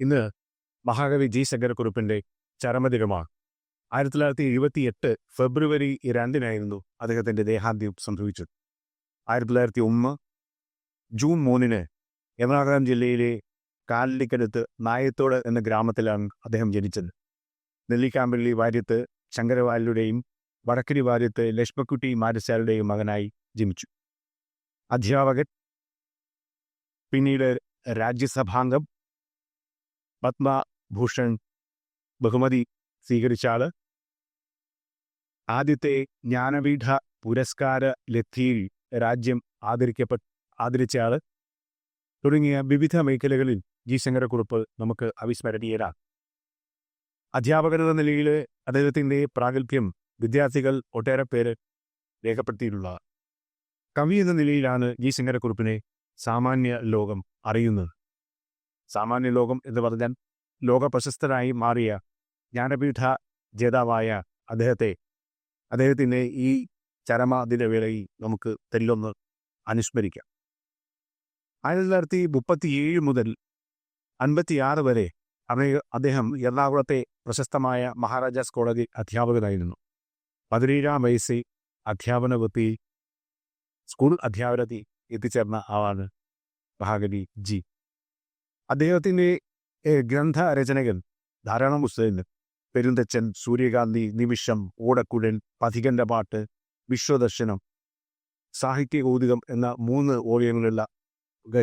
ഇന്ന് മഹാകവി ജി ശങ്കരക്കുറുപ്പിന്റെ ചരമദിനമാണ് ആയിരത്തി തൊള്ളായിരത്തി എഴുപത്തി എട്ട് ഫെബ്രുവരി രണ്ടിനായിരുന്നു അദ്ദേഹത്തിന്റെ ദേഹാന്ത്യം സംഭവിച്ചത്. ആയിരത്തി തൊള്ളായിരത്തി ഒന്ന് ജൂൺ മൂന്നിന് എറണാകുളം ജില്ലയിലെ കാലിക്കടുത്ത് നായത്തോട് എന്ന ഗ്രാമത്തിലാണ് അദ്ദേഹം ജനിച്ചത്. നെല്ലിക്കാമ്പള്ളി വാര്യത്ത് ശങ്കരവാലിയുടെയും വടക്കരി വാര്യത്ത് ലക്ഷ്മക്കുട്ടി മാരസാലുടെയും മകനായി ജനിച്ചു. അധ്യാപകൻ പിന്നീട് രാജ്യസഭാംഗം പത്മഭൂഷൺ ബഹുമതി സ്വീകരിച്ച ആൾ. ആദ്യത്തെ ജ്ഞാനപീഠ പുരസ്കാര ലത്തിയിൽ രാജ്യം ആദരിക്കപ്പെട്ട ആദരിച്ച ആൾ. തുടങ്ങിയ വിവിധ മേഖലകളിൽ ജി ശങ്കരക്കുറുപ്പ് നമുക്ക് അവിസ്മരണീയരാണ് അധ്യാപകനെന്ന നിലയിൽ അദ്ദേഹത്തിന്റെ പ്രാഗൽഭ്യം വിദ്യാർത്ഥികൾ ഒട്ടേറെ പേര് രേഖപ്പെടുത്തിയിട്ടുള്ളതാണ് കവി എന്ന നിലയിലാണ് ജി ശങ്കരക്കുറുപ്പിനെ സാമാന്യ ലോകം അറിയുന്നത്. സാമാന്യ ലോകം എന്ന് പറഞ്ഞാൽ ലോക പ്രശസ്തനായി മാറിയ ജ്ഞാനപീഠ ജേതാവായ അദ്ദേഹത്തെ അദ്ദേഹത്തിന്റെ ഈ ചരമദിനവേളയിൽ നമുക്ക് തെല്ലൊന്ന് അനുസ്മരിക്കാം. ആയിരത്തി തൊള്ളായിരത്തി മുപ്പത്തിയേഴ് മുതൽ അൻപത്തിയാറ് വരെ അദ്ദേ- അദ്ദേഹം എറണാകുളത്തെ പ്രശസ്തമായ മഹാരാജാസ് കോളേജ് അധ്യാപകനായിരുന്നു. പതിനേഴാം വയസ്സിൽ അധ്യാപന വൃത്തിയിൽ സ്കൂൾ അധ്യാപനത്തിൽ എത്തിച്ചേർന്ന ആളാണ് മഹാകവി ജി. അദ്ദേഹത്തിന്റെ ഗ്രന്ഥ ഗ്രന്ഥരചനകൾ ധാരാളം പുസ്തകങ്ങൾ. പെരുന്തച്ചൻ സൂര്യകാന്തി നിമിഷം ഓടക്കുഴൽ പഥികന്റെ പാട്ട് വിശ്വദർശനം സാഹിത്യ കൗതുകം എന്ന മൂന്ന് ഓളിയങ്ങളുള്ള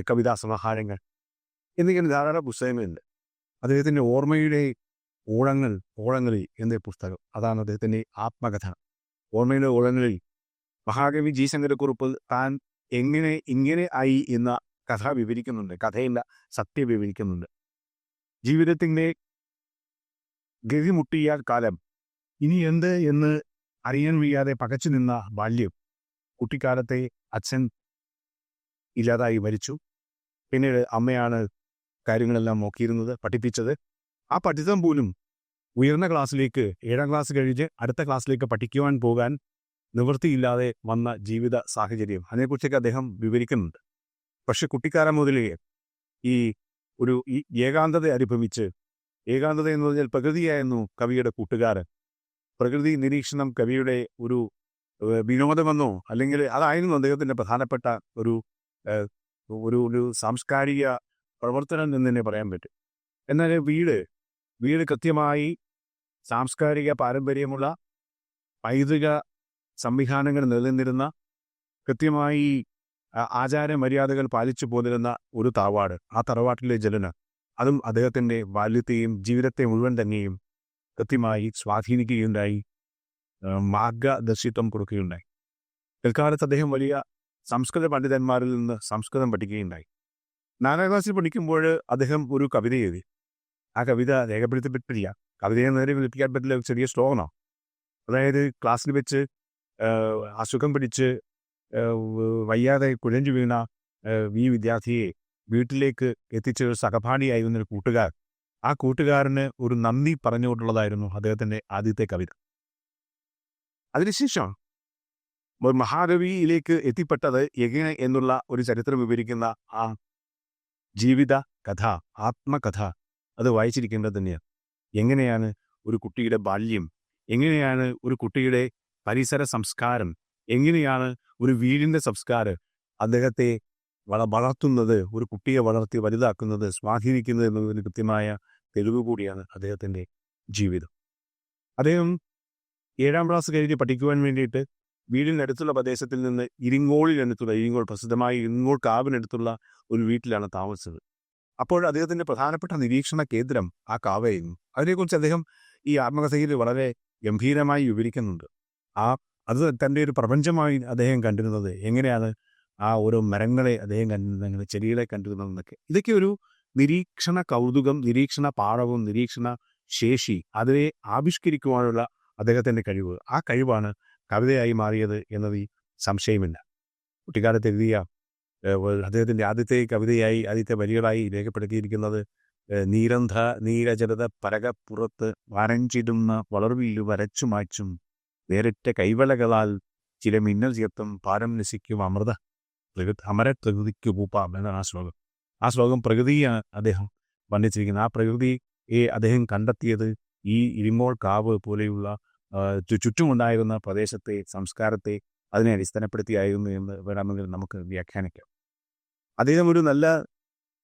കവിതാ സമാഹാരങ്ങൾ എന്നിങ്ങനെ ധാരാളം പുസ്തകങ്ങളുണ്ട്. അദ്ദേഹത്തിന്റെ ഓർമ്മയുടെ ഓളങ്ങൾ ഓളങ്ങളിൽ എന്ന പുസ്തകം? അതാണ് അദ്ദേഹത്തിന്റെ ആത്മകഥ. ഓർമ്മയുടെ ഓളങ്ങളിൽ മഹാകവി ജി. ശങ്കരക്കുറുപ്പ് താൻ എങ്ങനെ ഇങ്ങനെ ആയി എന്ന കഥ വിവരിക്കുന്നുണ്ട്. കഥയില്ല സത്യം വിവരിക്കുന്നുണ്ട്. ജീവിതത്തിന്റെ ഗതിമുട്ടിയ കാലം. ഇനി എന്ത് എന്ന് അറിയാൻ വയ്യാതെ പകച്ചു നിന്ന ബാല്യം കുട്ടിക്കാലത്തെ അച്ഛൻ ഇല്ലാതായി മരിച്ചു. പിന്നീട് അമ്മയാണ് കാര്യങ്ങളെല്ലാം നോക്കിയിരുന്നത് പഠിപ്പിച്ചത്. ആ പഠിത്തം പോലും ഉയർന്ന ക്ലാസ്സിലേക്ക് ഏഴാം ക്ലാസ് കഴിഞ്ഞ് അടുത്ത ക്ലാസ്സിലേക്ക് പഠിക്കുവാൻ പോകാൻ നിവൃത്തിയില്ലാതെ വന്ന ജീവിത സാഹചര്യം. അതിനെക്കുറിച്ചൊക്കെ അദ്ദേഹം വിവരിക്കുന്നുണ്ട്. പക്ഷെ കുട്ടിക്കാലം മുതലേ ഈ ഒരു ഈ ഏകാന്തത അനുഭവിച്ച് ഏകാന്തത എന്ന് പറഞ്ഞാൽ പ്രകൃതിയായിരുന്നു കവിയുടെ കൂട്ടുകാരൻ. പ്രകൃതി നിരീക്ഷണം കവിയുടെ ഒരു വിനോദമെന്നോ അല്ലെങ്കിൽ അതായിരുന്നു അദ്ദേഹത്തിന്റെ പ്രധാനപ്പെട്ട ഒരു ഒരു ഒരു സാംസ്കാരിക പ്രവർത്തനം എന്ന് തന്നെ പറയാൻ പറ്റും. എന്നാൽ വീട് വീട് കൃത്യമായി സാംസ്കാരിക പാരമ്പര്യമുള്ള പൈതൃക സംവിധാനങ്ങൾ നിലനിന്നിരുന്ന കൃത്യമായി ആ, ആചാര മര്യാദകൾ പാലിച്ചു പോന്നിരുന്ന ഒരു തറവാട് ആ തറവാട്ടിലെ ജലന. അതും അദ്ദേഹത്തിന്റെ ബാല്യത്തെയും ജീവിതത്തെ മുഴുവൻ തന്നെയും കൃത്യമായി സ്വാധീനിക്കുകയുണ്ടായി മാർഗദർശിത്വം കൊടുക്കുകയുണ്ടായി. പിൽക്കാലത്ത് അദ്ദേഹം വലിയ സംസ്കൃത പണ്ഡിതന്മാരിൽ നിന്ന് സംസ്കൃതം പഠിക്കുകയുണ്ടായി. നാലാം ക്ലാസ്സിൽ പഠിക്കുമ്പോൾ അദ്ദേഹം ഒരു കവിത എഴുതി. ആ കവിത രേഖപ്പെടുത്തപ്പെട്ടില്ല കവിതയെ നേരെ വിളിപ്പിക്കാൻ പറ്റില്ല ചെറിയ ശ്ലോകമാണ് അതായത് ക്ലാസ്സിൽ വെച്ച് അസുഖം പിടിച്ച് വയ്യാതെ കുഴഞ്ഞു വീണ ഈ വിദ്യാർത്ഥിയെ വീട്ടിലേക്ക് എത്തിച്ച ഒരു സഹപാഠിയായിരുന്ന ഒരു കൂട്ടുകാർ. ആ കൂട്ടുകാരന് ഒരു നന്ദി പറഞ്ഞുകൊണ്ടുള്ളതായിരുന്നു അദ്ദേഹത്തിന്റെ ആദ്യത്തെ കവിത. അതിനുശേഷം മഹാകവിയിലേക്ക് എത്തിപ്പെട്ടത് എങ്ങനെ എന്നുള്ള ഒരു ചരിത്രം വിവരിക്കുന്ന ആ ജീവിത കഥ ആത്മകഥ അത് വായിച്ചിരിക്കേണ്ടത് തന്നെയാണ്. എങ്ങനെയാണ് ഒരു കുട്ടിയുടെ ബാല്യം എങ്ങനെയാണ് ഒരു കുട്ടിയുടെ പരിസര സംസ്കാരം എങ്ങനെയാണ് ഒരു വീടിന്റെ സംസ്കാരം അദ്ദേഹത്തെ വള വളർത്തുന്നത് ഒരു കുട്ടിയെ വളർത്തി വലുതാക്കുന്നത് സ്വാധീനിക്കുന്നത് എന്നതിന് കൃത്യമായ തെളിവ് കൂടിയാണ് അദ്ദേഹത്തിന്റെ ജീവിതം. അദ്ദേഹം ഏഴാം ക്ലാസ് കഴിഞ്ഞ് പഠിക്കുവാൻ വേണ്ടിയിട്ട് വീടിനടുത്തുള്ള പ്രദേശത്തിൽ നിന്ന് ഇരിങ്ങോളിനടുത്തുള്ള ഇരിങ്ങോൾ പ്രസിദ്ധമായ ഇരിങ്ങോൾ കാവിനടുത്തുള്ള ഒരു വീട്ടിലാണ് താമസിച്ചത്. അപ്പോൾ അദ്ദേഹത്തിന്റെ പ്രധാനപ്പെട്ട നിരീക്ഷണ കേന്ദ്രം ആ കാവയായിരുന്നു. അതിനെക്കുറിച്ച് അദ്ദേഹം ഈ ആത്മകഥയിൽ വളരെ ഗംഭീരമായി വിവരിക്കുന്നുണ്ട്. ആ അത് തന്റെ ഒരു പ്രപഞ്ചമായി അദ്ദേഹം കണ്ടിരുന്നത് എങ്ങനെയാണ് ആ ഓരോ മരങ്ങളെ അദ്ദേഹം കണ്ടിരുന്നത് അങ്ങനെ ചെടികളെ കണ്ടിരുന്നതെന്നൊക്കെ ഇതൊക്കെ ഒരു നിരീക്ഷണ കൗതുകം നിരീക്ഷണ പാഠവും നിരീക്ഷണ ശേഷി അതിനെ ആവിഷ്കരിക്കുവാനുള്ള അദ്ദേഹത്തിന്റെ കഴിവ്. ആ കഴിവാണ് കവിതയായി മാറിയത് എന്നതിൽ സംശയമില്ല. കുട്ടിക്കാലത്ത് എഴുതിയ അദ്ദേഹത്തിന്റെ ആദ്യത്തെ കവിതയായി ആദ്യത്തെ വരികളായി രേഖപ്പെടുത്തിയിരിക്കുന്നത് നീരന്ധ നീരജലത പരകപ്പുറത്ത് വരഞ്ചിടുന്ന വളർവില്ലു വരച്ചു മായ്ച്ചും വേറിട്ട കൈവളകളാൽ ചില മിന്നൽ ചേർത്തും പാരം നശിക്കും അമൃത പ്രകൃതി അമര പ്രകൃതിക്ക് പൂപ്പാം എന്നാണ് ആ ശ്ലോകം. ആ ശ്ലോകം പ്രകൃതിയാണ് അദ്ദേഹം വർണിച്ചിരിക്കുന്നത് ആ പ്രകൃതിയെ അദ്ദേഹം കണ്ടെത്തിയത് ഈ ഇരുമ്പോൾ കാവ് പോലെയുള്ള ചുറ്റുമുണ്ടായിരുന്ന പ്രദേശത്തെ സംസ്കാരത്തെ അതിനെ അടിസ്ഥാനപ്പെടുത്തിയായിരുന്നു എന്ന് വേണമെങ്കിൽ നമുക്ക് വ്യാഖ്യാനിക്കാം. അദ്ദേഹം ഒരു നല്ല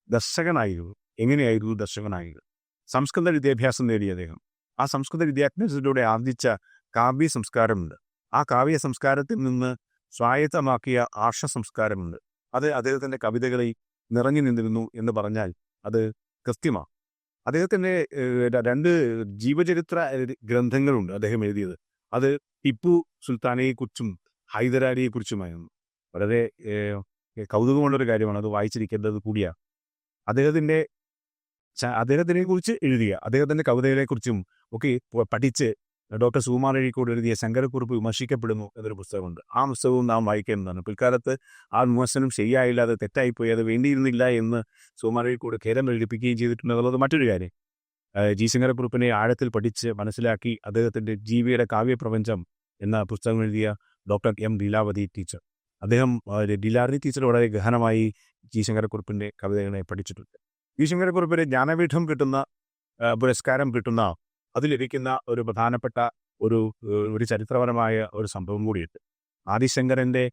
ദർശകനായിരുന്നു. എങ്ങനെയായിരുന്നു ദർശകനായത് സംസ്കൃത വിദ്യാഭ്യാസം നേടിയ അദ്ദേഹം. ആ സംസ്കൃത വിദ്യാഭ്യാസത്തിലൂടെ ആർജിച്ച കാവ്യ സംസ്കാരമുണ്ട് ആ കാവ്യ സംസ്കാരത്തിൽ നിന്ന് സ്വായത്തമാക്കിയ ആർഷ സംസ്കാരമുണ്ട് അത് അദ്ദേഹത്തിന്റെ കവിതകളിൽ നിറഞ്ഞു നിന്നിരുന്നു എന്ന് പറഞ്ഞാൽ അത് കൃത്യമാണ് അദ്ദേഹത്തിന്റെ രണ്ട് ജീവചരിത്ര ഗ്രന്ഥങ്ങളുണ്ട് അദ്ദേഹം എഴുതിയത്. അത് ടിപ്പു സുൽത്താനെക്കുറിച്ചും ഹൈദരാലിയെക്കുറിച്ചുമായിരുന്നു. വളരെ കൗതുകമുള്ളൊരു കാര്യമാണ് അത് വായിച്ചിരിക്കേണ്ടത് കൂടിയാണ് അദ്ദേഹത്തിന്റെ അദ്ദേഹത്തിനെ കുറിച്ച് എഴുതിയ അദ്ദേഹത്തിന്റെ കവിതകളെക്കുറിച്ചും ഒക്കെ പഠിച്ച് ഡോക്ടർ സുകുമാർ അഴീക്കോട് എഴുതിയ ശങ്കരക്കുറിപ്പ് വിമർശിക്കപ്പെടുന്നു എന്നൊരു പുസ്തകമുണ്ട്. ആ പുസ്തകവും നാം വായിക്കേണ്ടതാണ്. പിൽക്കാലത്ത് ആ വിമർശനം ശരിയായില്ല അത് തെറ്റായിപ്പോയി. അത് വേണ്ടിയിരുന്നില്ല എന്ന് സുകുമാർ അഴീക്കോട് ഖേദം പ്രകടിപ്പിക്കുകയും ചെയ്തിട്ടുണ്ട്. എന്നുള്ളത് മറ്റൊരു കാര്യം. ജി ശങ്കരക്കുറിപ്പിനെ ആഴത്തിൽ പഠിച്ച് മനസ്സിലാക്കി അദ്ദേഹത്തിന്റെ ജീവിയുടെ കാവ്യപ്രപഞ്ചം എന്ന പുസ്തകം എഴുതിയ ഡോക്ടർ എം ലീലാവതി ടീച്ചർ. അദ്ദേഹം ലീലാവതി ടീച്ചർ വളരെ ഗഹനമായി ജി ശങ്കരക്കുറിപ്പിന്റെ കവിതകളെ പഠിച്ചിട്ടുണ്ട്. ജി ശങ്കരക്കുറിപ്പിന് ജ്ഞാനപീഠം കിട്ടുന്ന പുരസ്കാരം കിട്ടുന്ന അത് ലഭിക്കുന്ന ഒരു പ്രധാനപ്പെട്ട ഒരു ഒരു ചരിത്രപരമായ ഒരു സംഭവം കൂടിയുണ്ട്. ആദിശങ്കരന്റെ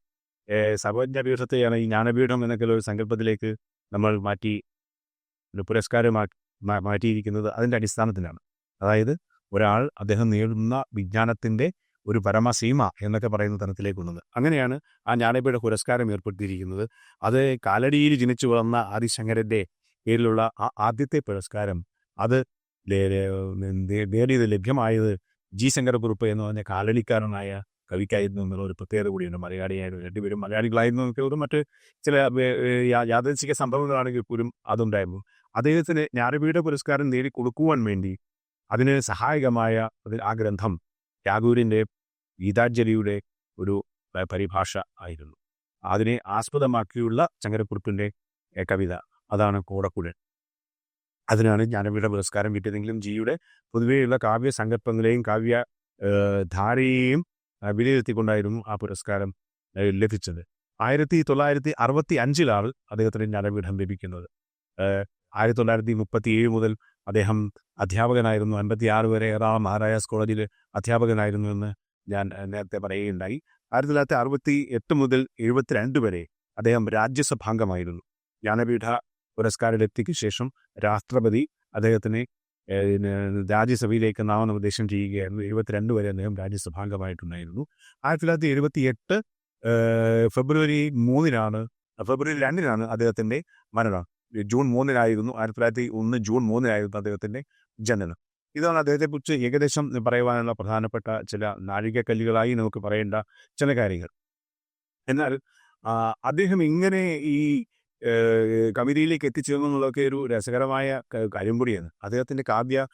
ഏഹ്, സർവജ്ഞപീഠത്തെയാണ് ഈ ജ്ഞാനപീഠം എന്നൊക്കെയുള്ള ഒരു സങ്കല്പത്തിലേക്ക് നമ്മൾ മാറ്റി ഒരു പുരസ്കാരമാക്കി മാറ്റിയിരിക്കുന്നത് അതിന്റെ അടിസ്ഥാനത്തിലാണ്. അതായത് ഒരാൾ അദ്ദേഹം നേടുന്ന വിജ്ഞാനത്തിന്റെ ഒരു പരമസീമ എന്നൊക്കെ പറയുന്ന തരത്തിലേക്ക് കൊണ്ടുവന്നത് അങ്ങനെയാണ് ആ ജ്ഞാനപീഠ പുരസ്കാരം ഏർപ്പെടുത്തിയിരിക്കുന്നത്. അത് കാലടിയിൽ ജനിച്ചു വളർന്ന ആദിശങ്കരന്റെ പേരിലുള്ള ആ ആദ്യത്തെ പുരസ്കാരം അത് നേടിയത് ലഭ്യമായത് ജി ശങ്കരക്കുറുപ്പ് എന്ന് പറഞ്ഞ കാലടിക്കാരനായ കവിക്കായിരുന്നു എന്നുള്ള ഒരു പ്രത്യേകത കൂടിയുണ്ട്. മലയാളിയായിരുന്നു രണ്ടുപേരും മലയാളികളായിരുന്നു എന്നൊക്കെ മറ്റ് ചില യാദർശിക സംഭവങ്ങളാണെങ്കിൽ പോലും അതുണ്ടായിരുന്നു. അദ്ദേഹത്തിന് ജ്ഞാനപീഠ പുരസ്കാരം നേടിക്കൊടുക്കുവാൻ വേണ്ടി അതിന് സഹായകമായ ആ ഗ്രന്ഥം ടാഗൂരിന്റെ ഗീതാഞ്ജലിയുടെ ഒരു പരിഭാഷ ആയിരുന്നു. അതിനെ ആസ്പദമാക്കിയുള്ള ചങ്കരക്കുറിപ്പിന്റെ കവിത. അതാണ് കോടക്കുഴൽ. അതിനാണ് ജ്ഞാനപീഠ പുരസ്കാരം കിട്ടിയതെങ്കിലും ജിയുടെ പൊതുവെയുള്ള കാവ്യ സങ്കല്പങ്ങളെയും കാവ്യ ധാരയെയും വിലയിരുത്തിക്കൊണ്ടായിരുന്നു ആ പുരസ്കാരം ലഭിച്ചത്. ആയിരത്തി തൊള്ളായിരത്തി അറുപത്തി അഞ്ചിലാണ് അദ്ദേഹത്തിന് ജ്ഞാനപീഠം ലഭിക്കുന്നത്. ആയിരത്തി തൊള്ളായിരത്തി മുപ്പത്തി ഏഴ് മുതൽ അദ്ദേഹം അധ്യാപകനായിരുന്നു. അൻപത്തി ആറ് വരെ എറണാകുളം മഹാരാജാസ് കോളേജിൽ അധ്യാപകനായിരുന്നു എന്ന് ഞാൻ നേരത്തെ പറയുകയുണ്ടായി. ആയിരത്തി തൊള്ളായിരത്തി അറുപത്തി എട്ട് മുതൽ എഴുപത്തിരണ്ട് വരെ അദ്ദേഹം രാജ്യസഭാംഗമായിരുന്നു. ജ്ഞാനപീഠ പുരസ്കാരലബ്ധിക്ക് ശേഷം രാഷ്ട്രപതി അദ്ദേഹത്തിന് രാജ്യസഭയിലേക്ക് നാമനിർദ്ദേശം ചെയ്യുകയായിരുന്നു. എഴുപത്തിരണ്ട് വരെ അദ്ദേഹം രാജ്യസഭാംഗമായിട്ടുണ്ടായിരുന്നു. ആയിരത്തി തൊള്ളായിരത്തി എഴുപത്തി എട്ട് ഫെബ്രുവരി മൂന്നിനാണ് ഫെബ്രുവരി രണ്ടിനാണ് അദ്ദേഹത്തിന്റെ മരണം. ജൂൺ മൂന്നിനായിരുന്നു ആയിരത്തി തൊള്ളായിരത്തി ഒന്ന് ജൂൺ മൂന്നിനായിരുന്നു അദ്ദേഹത്തിന്റെ ജനനം. ഇതാണ് അദ്ദേഹത്തെക്കുറിച്ച് ഏകദേശം പറയുവാനുള്ള പ്രധാനപ്പെട്ട ചില നാഴികക്കല്ലുകളായി നമുക്ക് പറയേണ്ട ചില കാര്യങ്ങൾ. എന്നാൽ അദ്ദേഹം ഇങ്ങനെ ഈ കവിതയിലേക്ക് എത്തിച്ചേർന്നു എന്നുള്ളതൊക്കെ ഒരു രസകരമായ കാര്യം കൂടിയാണ്. അദ്ദേഹത്തിന്റെ കാവ്യ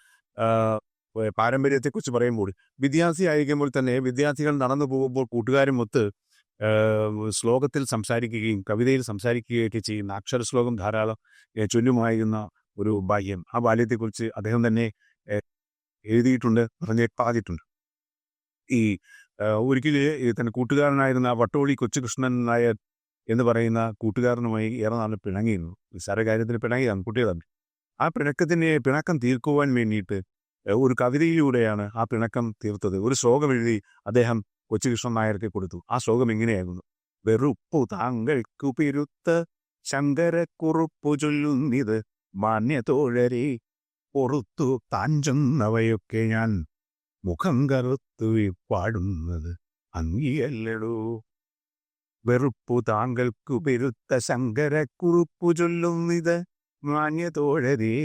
പാരമ്പര്യത്തെക്കുറിച്ച് പറയുമ്പോൾ വിദ്യാർത്ഥി ആയിരിക്കുമ്പോൾ തന്നെ വിദ്യാർത്ഥികൾ നടന്നു പോകുമ്പോൾ കൂട്ടുകാരുമൊത്ത് ശ്ലോകത്തിൽ സംസാരിക്കുകയും കവിതയിൽ സംസാരിക്കുകയൊക്കെ ചെയ്യുന്ന അക്ഷര ശ്ലോകം ധാരാളം ചൊല്ലുമായിരുന്ന ഒരു ബാല്യം ആ ബാല്യത്തെക്കുറിച്ച് അദ്ദേഹം തന്നെ എഴുതിയിട്ടുണ്ട് പറഞ്ഞ് പറഞ്ഞിട്ടുണ്ട് ഈ ഒരിക്കലും ഈ കൂട്ടുകാരനായിരുന്ന വട്ടോളി കൊച്ചുകൃഷ്ണൻ നായർ എന്ന് പറയുന്ന കൂട്ടുകാരനുമായി ഏറെ നാൾ പിണങ്ങിയിരുന്നു. നിസ്സാര കാര്യത്തിൽ പിണങ്ങിയതാണ് കുട്ടികളെ ആ പിണക്കത്തിന് പിണക്കം തീർക്കുവാൻ വേണ്ടിയിട്ട് ഒരു കവിതയിലൂടെയാണ് ആ പിണക്കം തീർത്തത്. ഒരു ശ്ലോകം എഴുതി അദ്ദേഹം കൊച്ചുകൃഷ്ണൻ നായർക്ക് കൊടുത്തു. ആ ശ്ലോകം ഇങ്ങനെയായിരുന്നു. വെറുപ്പു താങ്കൾക്കു പെരുത്ത ശങ്കരക്കുറുപ്പു ചൊല്ലുന്നിത് മാന്യതോഴരെ പൊറുത്തു താഞ്ചുന്നവയൊക്കെ ഞാൻ മുഖം കറുത്തു പാടുന്നത് അങ്ങിയല്ലടോ. വെറുപ്പു താങ്കൾക്കു പെരുത്ത ശങ്കര കുറുപ്പു ചൊല്ലുന്നിത്. മാന്യതോഴരേ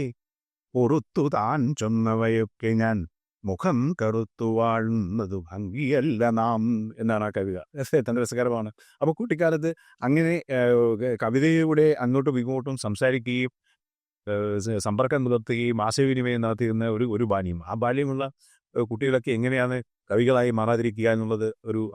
പൊറുത്തു താൻ ചൊന്നവയൊക്കെ ഞാൻ മുഖം കറുത്തു വാഴുന്നത് ഭംഗിയല്ല നാം എന്നാണ് ആ കവിത. രസ- രസകരമാണ്. അപ്പോൾ കുട്ടിക്കാലത്ത് അങ്ങനെ കവിതയിലൂടെ അങ്ങോട്ടും ഇങ്ങോട്ടും സംസാരിക്കുകയും സമ്പർക്കം പുലർത്തുകയും ആശയവിനിമയം നടത്തിയിരുന്ന ഒരു ഒരു ബാല്യം. ആ ബാല്യമുള്ള കുട്ടികളൊക്കെ എങ്ങനെയാണ് കവികളായി മാറാതിരിക്കുക എന്നുള്ളത് ഒരു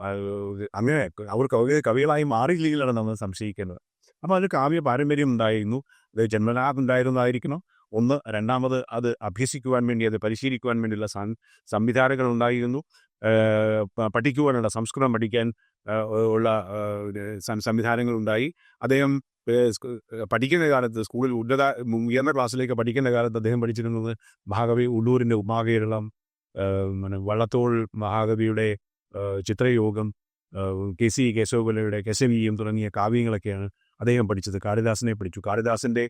അങ്ങനെ അവർ കവി കവികളായി മാറിയില്ലെങ്കിലാണ് നമ്മൾ സംശയിക്കേണ്ടത്. അപ്പോൾ അത് കാവ്യ പാരമ്പര്യം ഉണ്ടായിരുന്നു. അത് ജന്മനാഥുണ്ടായിരുന്നതായിരിക്കണം ഒന്ന് രണ്ടാമത് അത് അഭ്യസിക്കുവാൻ വേണ്ടി അത് പരിശീലിക്കുവാൻ വേണ്ടിയുള്ള സംവിധാനങ്ങൾ ഉണ്ടായിരുന്നു. പഠിക്കുവാനുള്ള സംസ്കൃതം പഠിക്കാൻ ഉള്ള സംവിധാനങ്ങൾ ഉണ്ടായി. അദ്ദേഹം പഠിക്കുന്ന കാലത്ത് സ്കൂളിൽ ഉന്നത ഉയർന്ന ക്ലാസ്സിലേക്ക് പഠിക്കുന്ന കാലത്ത് അദ്ദേഹം പഠിച്ചിരുന്നത് മഹാകവി ഉള്ളൂരിന്റെ ഉമാകേരളം വള്ളത്തോൾ മഹാകവിയുടെ ചിത്രയോഗം കെ സി കേശവകുലയുടെ കെശവിയും തുടങ്ങിയ കാവ്യങ്ങളൊക്കെയാണ് അദ്ദേഹം പഠിച്ചത്. കാളിദാസനെ പഠിച്ചു. കാളിദാസന്റെ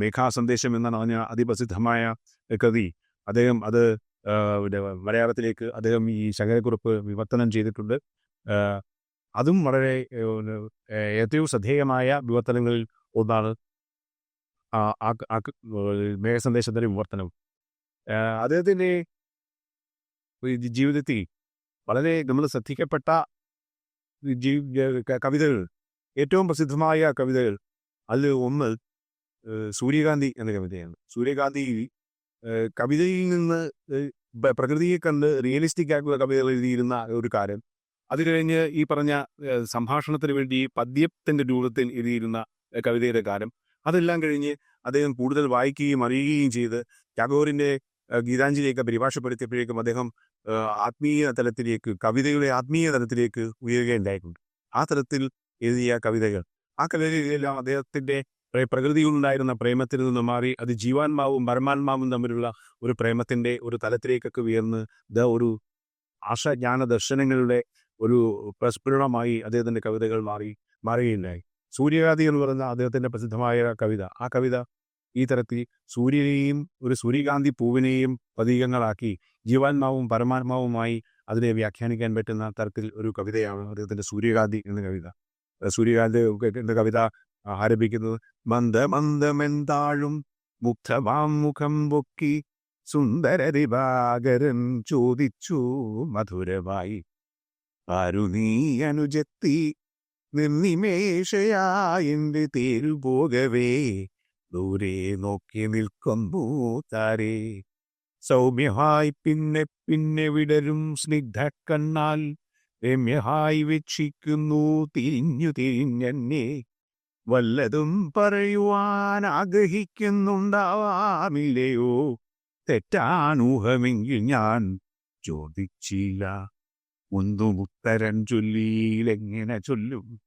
മേഘാസന്ദേശം എന്ന പറഞ്ഞ അതിപ്രസിദ്ധമായ കവി അദ്ദേഹം അത് മലയാളത്തിലേക്ക് അദ്ദേഹം ഈ ശങ്കരക്കുറിപ്പ് വിവർത്തനം ചെയ്തിട്ടുണ്ട്. അതും വളരെ ഏറ്റവും ശ്രദ്ധേയമായ വിവർത്തനങ്ങളിൽ ഒന്നാണ് മേഘസന്ദേശത്തിന്റെ വിവർത്തനം. അദ്ദേഹത്തിന്റെ ജീവിതത്തിൽ വളരെ നമ്മൾ ശ്രദ്ധിക്കപ്പെട്ട കവിതകൾ ഏറ്റവും പ്രസിദ്ധമായ കവിതകൾ അതിൽ ഒന്ന് സൂര്യകാന്തി എന്ന കവിതയാണ്. സൂര്യകാന്തി കവിതയിൽ നിന്ന് പ്രകൃതിയെ കണ്ട് റിയലിസ്റ്റിക് ആയിട്ടുള്ള കവിതകൾ എഴുതിയിരുന്ന ഒരു കാര്യം അത് കഴിഞ്ഞ് ഈ പറഞ്ഞ സംഭാഷണത്തിന് വേണ്ടി പദ്യത്തിന്റെ രൂപത്തിൽ എഴുതിയിരുന്ന കവിതയുടെ കാലം. അതെല്ലാം കഴിഞ്ഞ് അദ്ദേഹം കൂടുതൽ വായിക്കുകയും അറിയുകയും ചെയ്ത് ടാഗോറിന്റെ ഏഹ് ഗീതാഞ്ജലിയൊക്കെ പരിഭാഷപ്പെടുത്തിയപ്പോഴേക്കും അദ്ദേഹം ആത്മീയ തലത്തിലേക്ക് കവിതയുടെ ആത്മീയ തലത്തിലേക്ക് ഉയരുകയുണ്ടായിട്ടുണ്ട്. ആ തലത്തിൽ എഴുതിയ കവിതകൾ. ആ കവിതയിലെല്ലാം അദ്ദേഹത്തിന്റെ പ്ര- പ്രകൃതിയിലുണ്ടായിരുന്ന പ്രേമത്തിൽ നിന്ന് മാറി അത് ജീവാത്മാവും പരമാത്മാവും തമ്മിലുള്ള ഒരു പ്രേമത്തിന്റെ ഒരു തലത്തിലേക്കൊക്കെ ഉയർന്ന് ദ ഒരു ആശാജ്ഞാന ദർശനങ്ങളുടെ ഒരു പ്രസ്ഫുരണമായി അദ്ദേഹത്തിന്റെ കവിതകൾ മാറി മാറുകയുണ്ടായി. സൂര്യകാതി എന്ന് പറയുന്ന അദ്ദേഹത്തിന്റെ പ്രസിദ്ധമായ കവിത. ആ കവിത ഈ തരത്തിൽ സൂര്യനെയും ഒരു സൂര്യകാന്തി പൂവിനെയും പ്രതീകങ്ങളാക്കി ജീവാത്മാവും പരമാത്മാവുമായി അതിനെ വ്യാഖ്യാനിക്കാൻ പറ്റുന്ന തരത്തിൽ ഒരു കവിതയാണ് അദ്ദേഹത്തിന്റെ സൂര്യകാന്തി എന്ന കവിത. സൂര്യകാന്തി എന്ന കവിത ആരംഭിക്കുന്നത് മന്ദമന്ദമെന്താഴും മുഗ്ധമാം മുഖം പൊക്കി സുന്ദര ദിവാകരൻ ചോദിച്ചു മധുരമായി ആരു അനുജത്തി? നിർനിമേഷയായെന്റെ തേരു പോകവേ ദൂരെ നോക്കി നിൽക്കുന്നു താരേ സൗമ്യമായി പിന്നെ പിന്നെ വിടരും സ്നിഗ്ധ കണ്ണാൽ രമ്യഹായി വീക്ഷിക്കുന്നു തിരിഞ്ഞു തിരിഞ്ഞെന്നെ. വല്ലതും പറയുവാൻ ആഗ്രഹിക്കുന്നുണ്ടാവാമില്ലയോ? തെറ്റാനൂഹമെങ്കിൽ ഞാൻ ചോദിച്ചില്ല. ഒന്നും ഉത്തരം ചൊല്ലിയിലെങ്ങനെ ചൊല്ലും?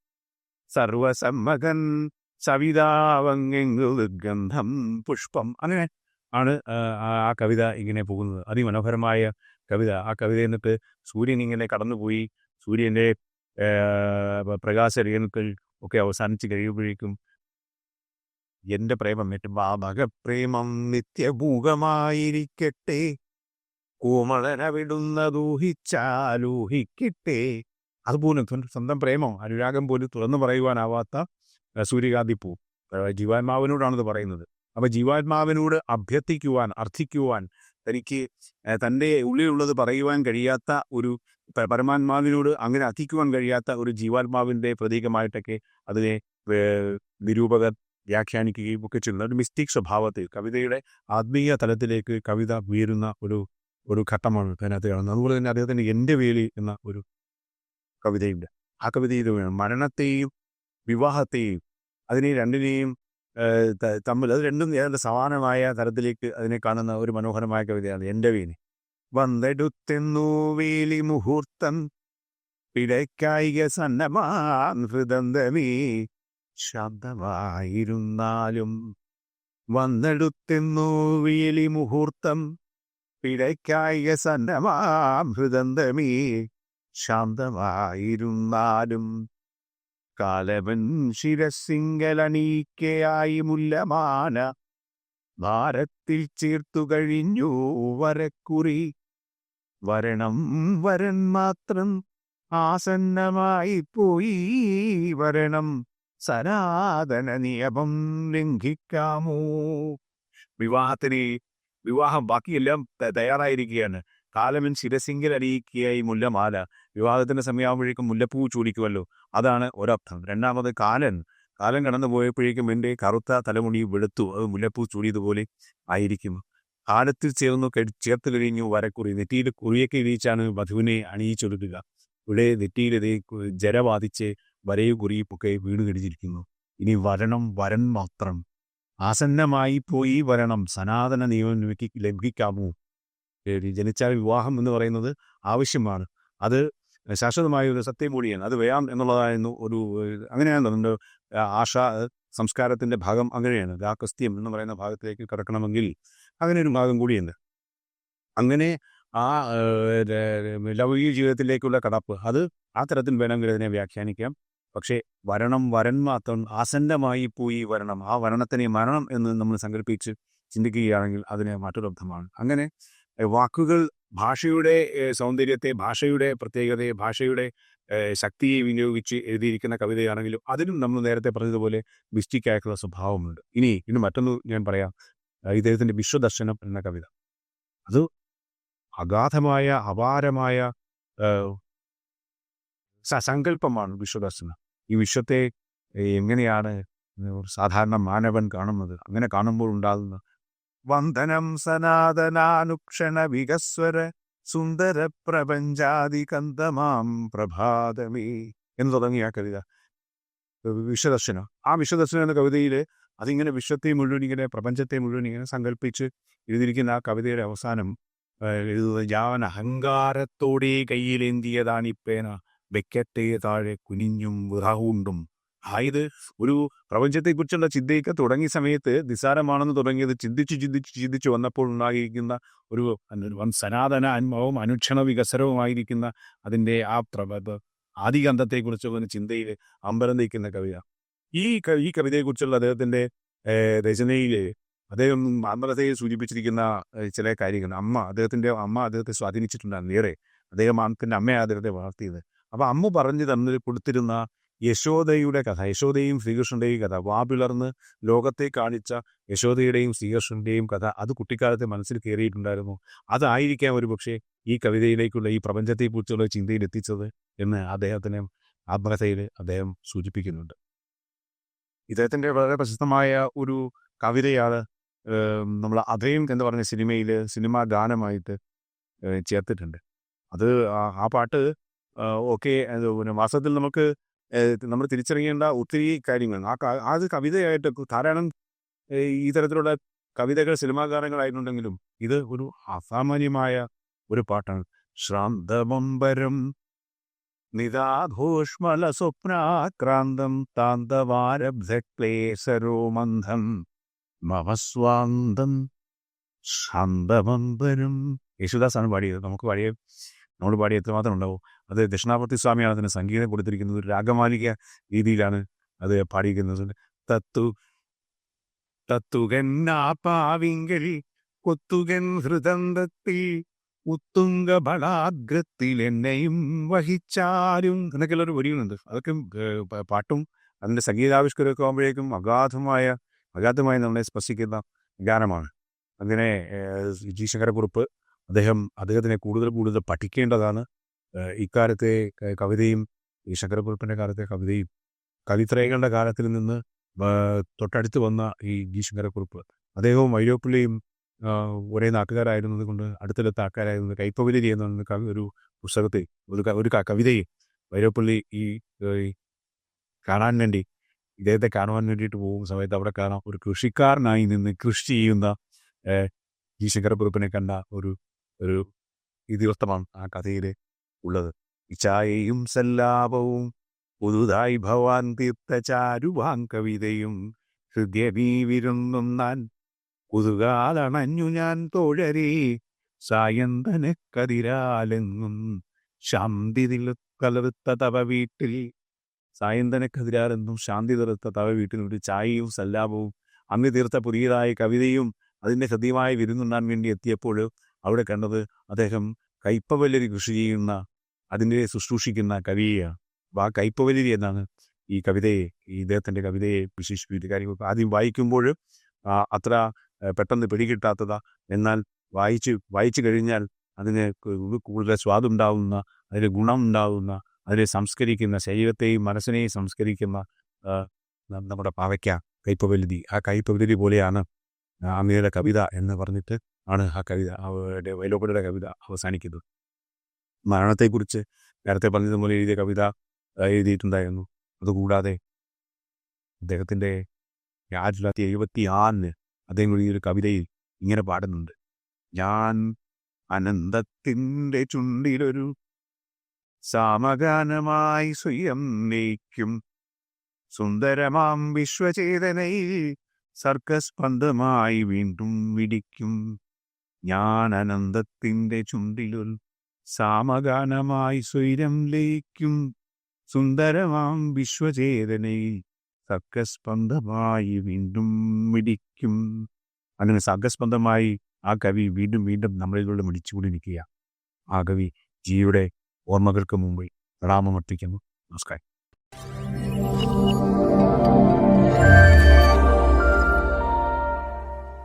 സർവസമ്മകൻ സവിതാവങ്ങെങ്കിൽ ഗന്ധം പുഷ്പം. അങ്ങനെ ആണ് ആ, കവിത ഇങ്ങനെ പോകുന്നത്. അതിമനോഹരമായ കവിത. ആ കവിത എന്നിട്ട് സൂര്യൻ ഇങ്ങനെ കടന്നുപോയി. സൂര്യന്റെ പ്രകാശ രേണുക്കൾ ഒക്കെ അവസാനിച്ച് കഴിയുമ്പോഴേക്കും എന്റെ പ്രേമം ഏറ്റവും ആ മകപ്രേമം നിത്യഭൂകമായിരിക്കട്ടെ. കോമളന വിടുന്നതൂഹിച്ചാലൂഹിക്കട്ടെ അതുപോലും സ്വ- സ്വന്തം പ്രേമം അനുരാഗം പോലും തുറന്നു പറയുവാനാവാത്ത സൂര്യകാന്തിപ്പൂ ജീവാത്മാവിനോടാണിത് പറയുന്നത്. അപ്പൊ ജീവാത്മാവിനോട് അഭ്യർത്ഥിക്കുവാൻ അർത്ഥിക്കുവാൻ തനിക്ക് തന്റെ ഉള്ളിലുള്ളത് പറയുവാൻ കഴിയാത്ത ഒരു പരമാത്മാവിനോട് അങ്ങനെ അർത്ഥിക്കുവാൻ കഴിയാത്ത ഒരു ജീവാത്മാവിന്റെ പ്രതീകമായിട്ടൊക്കെ അതിനെ നിരൂപകർ വ്യാഖ്യാനിക്കുകയും ഒക്കെ ചെയ്യുന്ന. ഒരു മിസ്റ്റേക്ക് സ്വഭാവത്തിൽ കവിതയുടെ ആത്മീയ തലത്തിലേക്ക് കവിത വീരുന്ന ഒരു ഒരു ഘട്ടമാണ് അതിനകത്ത് കാണുന്നത്. അതുപോലെ തന്നെ അദ്ദേഹത്തിന്റെ എന്റെ വേലി എന്ന ഒരു കവിതയുണ്ട്. ആ കവിതയിൽ വേണം മരണത്തെയും വിവാഹത്തെയും അതിനെ രണ്ടിനെയും തമ്മിൽ അത് രണ്ടും ഏതാണ്ട് സമാനമായ തരത്തിലേക്ക് അതിനെ കാണുന്ന ഒരു മനോഹരമായ കവിതയാണ് എന്റെ വീണി. വന്നെടുത്തെന്നു വേലി മുഹൂർത്തം പിടക്കായിക സന്നമാൻ ഹൃദന്തമീ ശാന്തമായിരുന്നാലും വന്നെടുത്തെന്നു വേലി മുഹൂർത്തം പിടക്കായിക സന്നമാം ഹൃദന്തമീ ശാന്തമായിരുന്നാലും കാലവൻ ശിരസിംഗലണീക്കയായി മുല്ലമാന. ഭാരത്തിൽ ചേർത്തു കഴിഞ്ഞു വരക്കുറി. വരണം വരൻ മാത്രം ആസന്നമായി പോയി. വരണം സനാതന നിയമം ലംഘിക്കാമോ? വിവാഹത്തിന് വിവാഹം ബാക്കിയെല്ലാം തയ്യാറായിരിക്കുകയാണ്. കാലമൻ ശിരസിംഗിൽ അറിയിക്കുകയായി മുല്ലമാല. വിവാഹത്തിന്റെ സമയമാകുമ്പോഴേക്കും മുല്ലപ്പൂ ചൂടിക്കുമല്ലോ അതാണ് ഒരർത്ഥം. രണ്ടാമത് കാലൻ. കാലം കടന്നു പോയപ്പോഴേക്കും എന്റെ കറുത്ത തലമുടി വെളുത്തു. അത് മുല്ലപ്പൂ ചൂടിയതുപോലെ ആയിരിക്കും. കാലത്തിൽ ചേർന്നു ചേർത്ത് കഴിഞ്ഞു വരക്കുറി. നെറ്റിയിൽ കുറിയൊക്കെ ഇടിയിച്ചാണ് വധുവിനെ അണിയിച്ചൊടുക്കുക. ഇവിടെ കു- ജര ബാധിച്ച് വരയും കുറിയുമൊക്കെ വീണ് കടിച്ചിരിക്കുന്നു ഇനി വരണം വരൻ മാത്രം. ആസന്നമായി പോയി വരണം. സനാതന നിയമം ലഭിക്കാമോ? ജനിച്ചാൽ വിവാഹം എന്ന് പറയുന്നത് ആവശ്യമാണ്. അത് ശാശ്വതമായ ഒരു സത്യം കൂടിയാണ്. അത് വേണം എന്നുള്ളതായിരുന്നു ഒരു അങ്ങനെയാണ് നമ്മുടെ ആശ സംസ്കാരത്തിന്റെ ഭാഗം അങ്ങനെയാണ്. ഗാക്രിസ്ത്യം എന്ന് പറയുന്ന ഭാഗത്തിലേക്ക് കടക്കണമെങ്കിൽ അങ്ങനെ ഒരു ഭാഗം കൂടിയുണ്ട്. അങ്ങനെ ആ ലൗകിക ജീവിതത്തിലേക്കുള്ള കടപ്പ് അത് ആ തരത്തിൽ വേണമെങ്കിൽ അതിനെ വ്യാഖ്യാനിക്കാം. പക്ഷേ വരണം വരൻ മാത്രം ആസന്നമായി പോയി വരണം. ആ വരണത്തിനെ മരണം എന്ന് നമ്മൾ സങ്കല്പിച്ച് ചിന്തിക്കുകയാണെങ്കിൽ അതിന് മറ്റൊരു അർത്ഥമാണ് അങ്ങനെ വാക്കുകൾ ഭാഷയുടെ സൗന്ദര്യത്തെ ഭാഷയുടെ പ്രത്യേകതയെ ഭാഷയുടെ ശക്തിയെ വിനിയോഗിച്ച് എഴുതിയിരിക്കുന്ന കവിതയാണെങ്കിലും അതിനും നമ്മൾ നേരത്തെ പറഞ്ഞതുപോലെ മിസ്റ്റിക്കായിട്ടുള്ള സ്വഭാവമുണ്ട്. ഇനി ഇനി മറ്റൊന്ന് ഞാൻ പറയാം. ഇദ്ദേഹത്തിന്റെ വിശ്വദർശനം എന്ന കവിത. അത് അഗാധമായ അപാരമായ സങ്കല്പമാണ് വിശ്വദർശനം. ഈ വിശ്വത്തെ എങ്ങനെയാണ് സാധാരണ മാനവൻ കാണുന്നത്? അങ്ങനെ കാണുമ്പോൾ ഉണ്ടാകുന്ന വന്ദനം സനാതനാനുക്ഷണ വികസ്വര സുന്ദര പ്രപഞ്ചാതി കന്തമാം പ്രഭാതമേ എന്ന് തുടങ്ങിയ കവിത. വിശ്വദർശന. ആ വിശ്വദർശനം എന്ന കവിതയിൽ അതിങ്ങനെ വിശ്വത്തെ മുഴുവൻ ഇങ്ങനെ പ്രപഞ്ചത്തെ മുഴുവൻ ഇങ്ങനെ സങ്കല്പിച്ച് എഴുതിയിരിക്കുന്ന ആ കവിതയുടെ അവസാനം എഴുതുന്നത് ഞാൻ അഹങ്കാരത്തോടെ കയ്യിലേന്തിയതാണ് ഇപ്പേന പേന വെക്കത്തെ താഴെ കുനിഞ്ഞും വിറവുണ്ടും അതായത് ഒരു പ്രപഞ്ചത്തെക്കുറിച്ചുള്ള ചിന്തയൊക്കെ തുടങ്ങിയ സമയത്ത് നിസ്സാരമാണെന്ന് തുടങ്ങിയത് ചിന്തിച്ച് ചിന്തിച്ച് ചിന്തിച്ച് വന്നപ്പോൾ ഉണ്ടായിരിക്കുന്ന ഒരു സനാതന ആത്മാവും അനുക്ഷണ വികസനവുമായിരിക്കുന്ന അതിന്റെ ആ പ്രഭ ആദികന്ധത്തെക്കുറിച്ചുള്ള ചിന്തയിൽ അമ്പരം നയിക്കുന്ന കവിത. ഈ ഈ കവിതയെക്കുറിച്ചുള്ള അദ്ദേഹത്തിന്റെ രചനയിൽ അദ്ദേഹം ആത്മകഥയിൽ സൂചിപ്പിച്ചിരിക്കുന്ന ചില കാര്യങ്ങൾ. അമ്മ അദ്ദേഹത്തിന്റെ അമ്മ അദ്ദേഹത്തെ സ്വാധീനിച്ചിട്ടുണ്ടായിരുന്നു നേരെ അദ്ദേഹം അദ്ദേഹത്തിന്റെ അമ്മയെ അദ്ദേഹത്തെ വളർത്തിയത്. അപ്പോൾ അമ്മ പറഞ്ഞു തന്നിൽ കൊടുത്തിരുന്ന യശോദയുടെ കഥ യശോദയും ശ്രീകൃഷ്ണന്റെയും കഥ വാപിളർന്ന് ലോകത്തെ കാണിച്ച യശോദയുടെയും ശ്രീകൃഷ്ണന്റെയും കഥ അത് കുട്ടിക്കാലത്തെ മനസ്സിൽ കയറിയിട്ടുണ്ടായിരുന്നു. അതായിരിക്കാം ഒരു പക്ഷേ ഈ കവിതയിലേക്കുള്ള ഈ പ്രപഞ്ചത്തെക്കുറിച്ചുള്ള ചിന്തയിൽ എത്തിച്ചത് എന്ന് അദ്ദേഹത്തിന് ആത്മകഥയിൽ അദ്ദേഹം സൂചിപ്പിക്കുന്നുണ്ട്. ഇദ്ദേഹത്തിന്റെ വളരെ പ്രശസ്തമായ ഒരു കവിതയാണ് നമ്മൾ അഭയം എന്ന് പറഞ്ഞ സിനിമയിൽ സിനിമാ ഗാനമായിട്ട് ചേർത്തിട്ടുണ്ട്. അത് ആ- പാട്ട് ഓക്കെ പിന്നെ വാസ്തവത്തിൽ നമുക്ക് നമ്മൾ തിരിച്ചറിയേണ്ട ഒത്തിരി കാര്യങ്ങൾ. ആ ആ അത് കവിതയായിട്ട് ധാരാളം ഈ തരത്തിലുള്ള കവിതകൾ സിനിമാ ഗാനങ്ങളായിട്ടുണ്ടെങ്കിലും ഇത് ഒരു അസാമാന്യമായ ഒരു പാട്ടാണ്. ശ്രാന്തമംബരം നിതാഘോഷ്മല സ്വപ്നാക്രാന്തം താന്തവാരബ്ധക്ലേശരോമന്ധം മമസ്വാന്തം ശാന്തമംബരം യേശുദാസാണ് പാടിയത്. നമുക്ക് പാടിയ നമ്മൾ പാടിയ എത്രമാത്രം ഉണ്ടാവും? അത് ദക്ഷിണാമൂർത്തി സ്വാമിയാണ് അതിന് സംഗീതം കൊടുത്തിരിക്കുന്നത്. ഒരു രാഗമാലിക രീതിയിലാണ് അത് പാടിയിരിക്കുന്നത്. തത്തു തത്തുകൻ ആ പാവിങ്കൽ കൊത്തുകൻ ഹൃദന്തത്തിൽ ഉത്തുങ്ക ബളാഗ്രത്തിൽ എന്നെയും വഹിച്ചാലും എന്നൊക്കെയുള്ള ഒരു വരികളുണ്ട്. അതൊക്കെ പാട്ടും അതിന്റെ സംഗീതാവിഷ്കാരമൊക്കെ ആകുമ്പോഴേക്കും അഗാധമായ അഗാധമായി നമ്മളെ സ്പർശിക്കുന്ന ഗാനമാണ്. അങ്ങനെ ജി ശങ്കരക്കുറുപ്പ് അദ്ദേഹം അദ്ദേഹത്തിനെ കൂടുതൽ കൂടുതൽ പഠിക്കേണ്ടതാണ്. ഇക്കാലത്തെ കവിതയും ഈ ശങ്കരക്കുറുപ്പിന്റെ കാലത്തെ കവിതയും കവിത്രയങ്ങളുടെ കാലത്തിൽ നിന്ന് തൊട്ടടുത്ത് വന്ന ഈ ജി ശങ്കരക്കുറുപ്പ് അദ്ദേഹവും വൈലോപ്പിള്ളിയും ആഹ്, ഒരേ നാട്ടുകാരായിരുന്നത് കൊണ്ട് അടുത്തടുത്ത ആൾക്കാരായിരുന്നത് കൈപ്പവലി എന്ന കവി ഒരു പുസ്തകത്തെ ഒരു ഒരു കവിതയെ വൈലോപ്പള്ളി ഈ കാണാൻ വേണ്ടി ഇദ്ദേഹത്തെ കാണുവാൻ വേണ്ടിയിട്ട് പോകുന്ന സമയത്ത് അവിടെ കാണാം ഒരു കൃഷിക്കാരനായി നിന്ന് കൃഷി ചെയ്യുന്ന ജി ഈ ശങ്കരക്കുറുപ്പിനെ കണ്ട ഒരു ഒരു ഇതിവൃത്തമാണ് ആ കഥയിൽ ഉള്ളത്. ഇച്ഛായയും സല്ലാപവും പുതുതായി ഭവാൻ തീർത്ത ചാരുവാൻ കവിതയും ഹൃദ്യവീവിരുന്നും നാൻ. പുതുകാലണഞ്ഞു ഞാൻ തോഴരേ സായന്തനക്കതിരാലെങ്ങും ശാന്തി തില- കലർത്ത തവ വീട്ടിൽ. സായന്തനക്കതിരാലെന്നും ശാന്തി തീർത്ത തവ വീട്ടിൽ ഒരു ചായയും സല്ലാപവും അന്ന് തീർത്ത പുതിയതായ കവിതയും അതിന്റെ ഹൃദ്യമായ വിരുന്നുണ്ണാൻ വേണ്ടി എത്തിയപ്പോൾ അവിടെ കണ്ടത് അദ്ദേഹം കയ്പവല്ലരി കൃഷി ചെയ്യുന്ന അതിനെ ശുശ്രൂഷിക്കുന്ന കവിയെയാണ് അപ്പോൾ ആ കൈപ്പവലിരി എന്നാണ് ഈ കവിതയെ ഈ ഇദ്ദേഹത്തിന്റെ കവിതയെ വിശേഷിപ്പിക്കുന്ന കാര്യങ്ങൾ ആദ്യം വായിക്കുമ്പോൾ അത്ര പെട്ടെന്ന് പിടികിട്ടാത്തതാ. എന്നാൽ വായിച്ച് വായിച്ചു കഴിഞ്ഞാൽ അതിന് കൂടുതൽ സ്വാദുണ്ടാവുന്ന അതിന് ഗുണം ഉണ്ടാവുന്ന അതിനെ സംസ്കരിക്കുന്ന ശരീരത്തെയും മനസ്സിനെയും സംസ്കരിക്കുന്ന നമ്മുടെ പാവയ്ക്ക കൈപ്പവലുതി ആ കൈപ്പവലുതി പോലെയാണ് അമ്മയുടെ കവിത എന്ന് പറഞ്ഞിട്ട് ആണ് ആ കവിത അവരുടെ വൈലോപ്പടിയുടെ കവിത അവസാനിക്കുന്നത്. മരണത്തെക്കുറിച്ച് നേരത്തെ പറഞ്ഞതുപോലെ എഴുതിയ കവിത എഴുതിയിട്ടുണ്ടായിരുന്നു. അതുകൂടാതെ അദ്ദേഹത്തിന്റെ ആയിരത്തി തൊള്ളായിരത്തി എഴുപത്തി ആറിന് അദ്ദേഹം എഴുതിയൊരു കവിതയിൽ ഇങ്ങനെ പാടുന്നുണ്ട്. ഞാൻ അനന്തത്തിന്റെ ചുണ്ടിലൊരു സാമഗാനമായി സ്വയം നയിക്കും സുന്ദരമാം വിശ്വചേതനയിൽ സർക്കസ് പന്തമായി വീണ്ടും വിടിക്കും. ഞാൻ അനന്തത്തിന്റെ ചുണ്ടിലുൽ സാമഗാനമായി സ്വൈരം ലയിക്കും സുന്ദരമാം വിശ്വചേതനെ. സർക്കസ് വീണ്ടും മിടിക്കും. അങ്ങനെ സർക്കസ് ആ കവി വീണ്ടും വീണ്ടും നമ്മളിലൂടെ മിടിച്ചുകൊണ്ടിരിക്കുക ആ കവി ജിയുടെ ഓർമ്മകൾക്ക് മുമ്പിൽ പ്രണാമമർപ്പിക്കുന്നു നമസ്കാരം.